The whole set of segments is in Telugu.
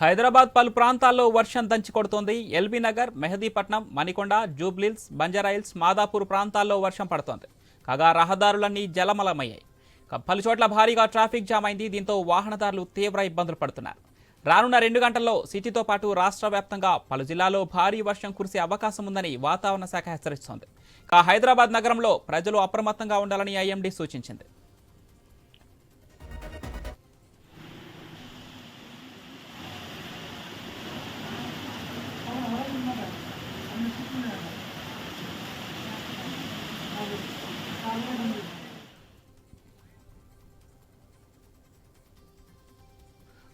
హైదరాబాద్ పలు ప్రాంతాల్లో వర్షం దంచి కొడుతోంది. ఎల్బీ నగర్ మెహదీపట్నం మణికొండ జూబ్లీల్స్ బంజారాయిల్స్ మాదాపూర్ ప్రాంతాల్లో వర్షం పడుతోంది. కాగా రహదారులన్నీ జలమలమయ్యాయి. పలు చోట్ల భారీగా ట్రాఫిక్ జామ్ అయింది. దీంతో వాహనదారులు తీవ్ర ఇబ్బందులు పడుతున్నారు. రానున్న రెండు గంటల్లో సిటీతో పాటు రాష్ట్ర వ్యాప్తంగా పలు జిల్లాల్లో భారీ వర్షం కురిసే అవకాశం ఉందని వాతావరణ శాఖ హెచ్చరిస్తోంది. కా హైదరాబాద్ నగరంలో ప్రజలు అప్రమత్తంగా ఉండాలని ఐఎండీ సూచించింది.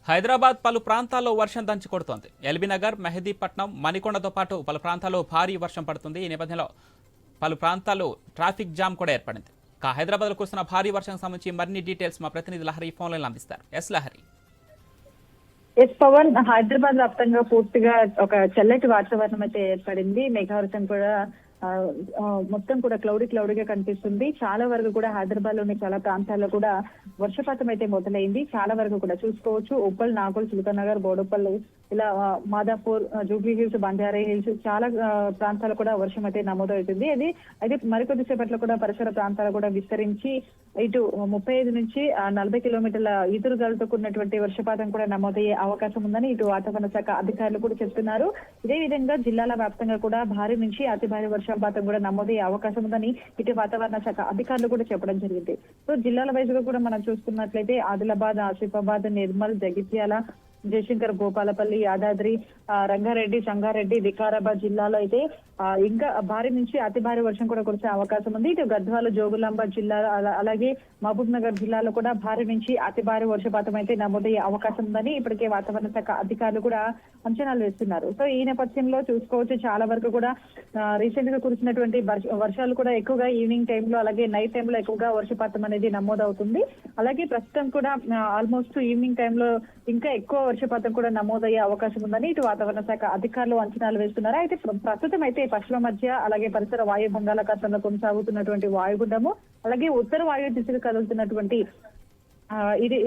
హైదరాబాద్ పలు ప్రాంతాల్లో వర్షం దంచి కొడుతోంది. ఎల్బీ నగర్ మెహదీపట్నం మణికొండతో పాటు పలు ప్రాంతాల్లో భారీ వర్షం పడుతుంది. ఈ నేపథ్యంలో పలు ప్రాంతాల్లో ట్రాఫిక్ జామ్ కూడా ఏర్పడింది. కా హైదరాబాద్లో కురుస్తున్న భారీ వర్షం సంబంధించి మరిన్ని డీటెయిల్స్ మా ప్రతినిధి లహరి ఫోన్లైన్ అందిస్తారు. ఎస్ లహరి. ఎస్ పవన్ హైదరాబాద్ వ్యాప్తంగా పూర్తిగా ఒక చల్లటి వాతావరణం అయితే ఏర్పడింది. మేఘావృతం కూడా మొత్తం కూడా క్లౌడీ క్లౌడీగా కనిపిస్తుంది. చాలా వరకు కూడా హైదరాబాద్లోని చాలా ప్రాంతాల్లో కూడా వర్షపాతం అయితే మొదలైంది. చాలా వరకు కూడా చూసుకోవచ్చు. ఉప్పల్ నాగోల్ నగర్ బోడుపల్లి ఇలా మాదాపూర్ జూబ్లీ హిల్స్ బంజారా హిల్స్ చాలా ప్రాంతాలు కూడా వర్షం అయితే నమోదవుతుంది. అది అయితే మరికొద్ది సేపట్లో కూడా పరిసర ప్రాంతాలు కూడా విస్తరించి ఇటు ముప్పై ఐదు నుంచి నలభై కిలోమీటర్ల ఈదురుగాలతో కూడినటువంటి వర్షపాతం కూడా నమోదయ్యే అవకాశం ఉందని ఇటు వాతావరణ శాఖ అధికారులు కూడా చెప్తున్నారు. ఇదే విధంగా జిల్లాల వ్యాప్తంగా కూడా భారీ నుంచి అతి భారీ వర్షపాతం కూడా నమోదయ్యే అవకాశం ఉందని ఇటు వాతావరణ శాఖ అధికారులు కూడా చెప్పడం జరిగింది. సో జిల్లాల వైజ్గా కూడా మనం చూసుకున్నట్లయితే ఆదిలాబాద్ ఆసిఫాబాద్ నిర్మల్ జగిత్యాల జయశంకర్ గోపాలపల్లి యాదాద్రి రంగారెడ్డి సంగారెడ్డి వికారాబాద్ జిల్లాలో అయితే ఇంకా భారీ నుంచి అతి భారీ వర్షం కూడా కురిసే అవకాశం ఉంది. ఇటు గద్వాల జోగులాంబ జిల్లా అలా- అలాగే మహబూబ్ నగర్ జిల్లాలో కూడా భారీ నుంచి అతి భారీ వర్షపాతం అయితే నమోదయ్యే అవకాశం ఉందని ఇప్పటికే వాతావరణ శాఖ అధికారులు కూడా అంచనాలు వేస్తున్నారు. సో ఈ నేపథ్యంలో చూసుకోవచ్చు చాలా వరకు కూడా రీసెంట్గా కురిసినటువంటి వర్ష- వర్షాలు కూడా ఎక్కువగా ఈవినింగ్ టైంలో అలాగే నైట్ టైంలో ఎక్కువగా వర్షపాతం అనేది నమోదవుతుంది. అలాగే ప్రస్తుతం కూడా ఆల్మోస్ట్ ఈవినింగ్ టైంలో ఇంకా ఎక్కువ వర్షపాతం కూడా నమోదయ్యే అవకాశం ఉందని ఇటు వాతావరణ శాఖ అధికారులు అంచనాలు వేస్తున్నారు. అయితే ప్రస్తుతం అయితే పశ్చిమ మధ్య అలాగే పరిసర వాయు బంగాళాఖాతంలో కొనసాగుతున్నటువంటి వాయుగుండము అలాగే ఉత్తర వాయు దిశగా కదులుతున్నటువంటి ఇది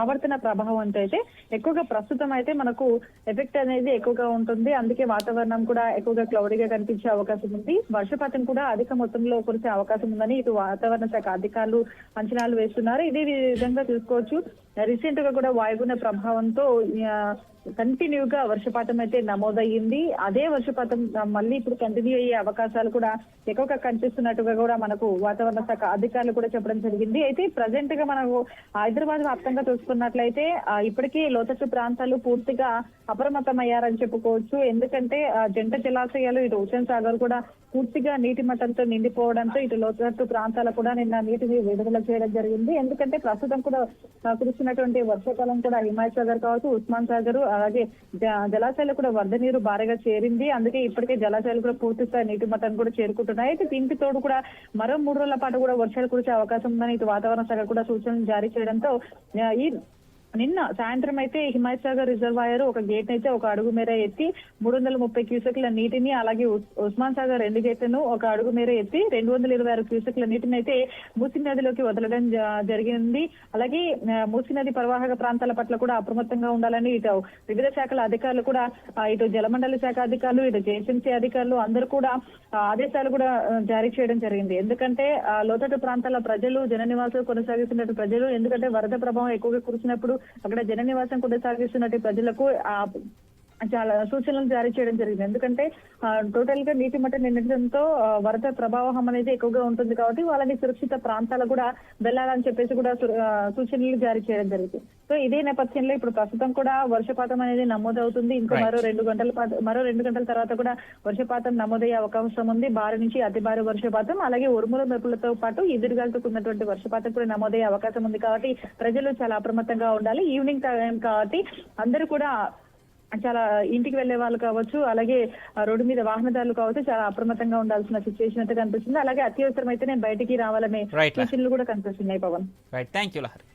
ఆవర్తన ప్రభావం అయితే ఎక్కువగా ప్రస్తుతం అయితే మనకు ఎఫెక్ట్ అనేది ఎక్కువగా ఉంటుంది. అందుకే వాతావరణం కూడా ఎక్కువగా క్లౌడీగా కనిపించే అవకాశం ఉంది. వర్షపాతం కూడా అధిక మొత్తంలో కురిసే అవకాశం ఉందని ఇటు వాతావరణ శాఖ అధికారులు అంచనాలు వేస్తున్నారు. ఇదే విధంగా చూసుకోవచ్చు. రీసెంట్గా కూడా వాయుగుణ ప్రభావంతో కంటిన్యూ గా వర్షపాతం అయితే నమోదయ్యింది. అదే వర్షపాతం మళ్ళీ ఇప్పుడు కంటిన్యూ అయ్యే అవకాశాలు కూడా ఎక్కువగా కనిపిస్తున్నట్టుగా కూడా మనకు వాతావరణ శాఖ అధికారులు కూడా చెప్పడం జరిగింది. అయితే ప్రజెంట్గా మనకు హైదరాబాద్ వ్యాప్తంగా చూసుకున్నట్లయితే ఇప్పటికీ లోతట్టు ప్రాంతాలు పూర్తిగా అప్రమత్తం అయ్యారని చెప్పుకోవచ్చు. ఎందుకంటే ఆ, జంట జలాశయాలు ఇటు హుసేన్ సాగర్ కూడా పూర్తిగా నీటి మట్టంతో నిండిపోవడంతో ఇటు లోతట్టు ప్రాంతాలు కూడా నిన్న నీటిని విడుదల చేయడం జరిగింది. ఎందుకంటే ప్రస్తుతం కూడా కృష్ణ కురుస్తున్నటువంటి వర్షాకాలం కూడా హిమాయత్ సాగర్ కావచ్చు ఉస్మాన్ సాగర్ అలాగే జ- జలాశయాలు కూడా వరద నీరు భారీగా చేరింది. అందుకే ఇప్పటికే జలాశయాలు కూడా పూర్తి స్థాయి నీటి మట్టాన్ని కూడా చేరుకుంటున్నాయి. అయితే దీనికి తోడు కూడా మరో మూడు రోజుల పాటు కూడా వర్షాలు కురిసే అవకాశం ఉందని ఇటు వాతావరణ శాఖ కూడా సూచనలు జారీ చేయడంతో ఈ నిన్న సాయంత్రం అయితే హిమాయత్ సాగర్ రిజర్వాయర్ ఒక గేట్ అయితే ఒక అడుగు మేర ఎత్తి మూడు వందల ముప్పై క్యూసెక్ల నీటిని అలాగే ఉస్- ఉస్మాన్ సాగర్ రెండు గేట్లను ఒక అడుగు మేర ఎత్తి రెండు వందల ఇరవై ఆరు క్యూసెక్ల నీటిని అయితే మూసీ నదిలోకి వదలడం జ- జరిగింది. అలాగే ఆ, మూసీ నది ప్రవాహక ప్రాంతాల పట్ల కూడా అప్రమత్తంగా ఉండాలని ఇటు వివిధ శాఖల అధికారులు కూడా ఇటు జలమండలి శాఖ అధికారులు ఇటు జేఎస్ఎంసీ అధికారులు అందరూ కూడా ఆదేశాలు కూడా జారీ చేయడం జరిగింది. ఎందుకంటే ఆ, లోతట్టు ప్రాంతాల ప్రజలు జన నివాసం కొనసాగిస్తున్నట్టు ప్రజలు ఎందుకంటే వరద ప్రభావం ఎక్కువగా కురిసినప్పుడు అక్కడ జన నివాసం కొనసాగిస్తున్నట్టు ప్రజలకు ఆ చాలా సూచనలు జారీ చేయడం జరిగింది. ఎందుకంటే టోటల్గా నీటి మట్టం నిండడంతో ఆ, వరద ప్రభావం అనేది ఎక్కువగా ఉంటుంది కాబట్టి వాళ్ళని సురక్షిత ప్రాంతాలకు కూడా వెళ్ళాలని చెప్పేసి కూడా సూచనలు జారీ చేయడం జరిగింది. సో ఇదే నేపథ్యంలో ఇప్పుడు ప్రస్తుతం కూడా వర్షపాతం అనేది నమోదవుతుంది. ఇంకా. మరో రెండు గంటల మరో రెండు గంటల తర్వాత కూడా వర్షపాతం నమోదయ్యే అవకాశం ఉంది. భారీ నుంచి అతి భారీ వర్షపాతం అలాగే ఉరుముల మెరుపులతో పాటు ఎదురుగాలతో కూడినటువంటి వర్షపాతం కూడా నమోదయ్యే అవకాశం ఉంది కాబట్టి ప్రజలు చాలా అప్రమత్తంగా ఉండాలి. ఈవినింగ్ టైం కాబట్టి అందరూ కూడా చాలా ఇంటికి వెళ్ళే వాళ్ళు కావచ్చు అలాగే ఆ, రోడ్డు మీద వాహనదారులు కావచ్చు చాలా అప్రమత్తంగా ఉండాల్సిన సిచ్యువేషన్ అయితే కనిపిస్తుంది. అలాగే అత్యవసరం అయితే నేను బయటికి రావాలనే. సూచనలు కూడా కనిపిస్తున్నాయి Pavan. Right thank you Lahari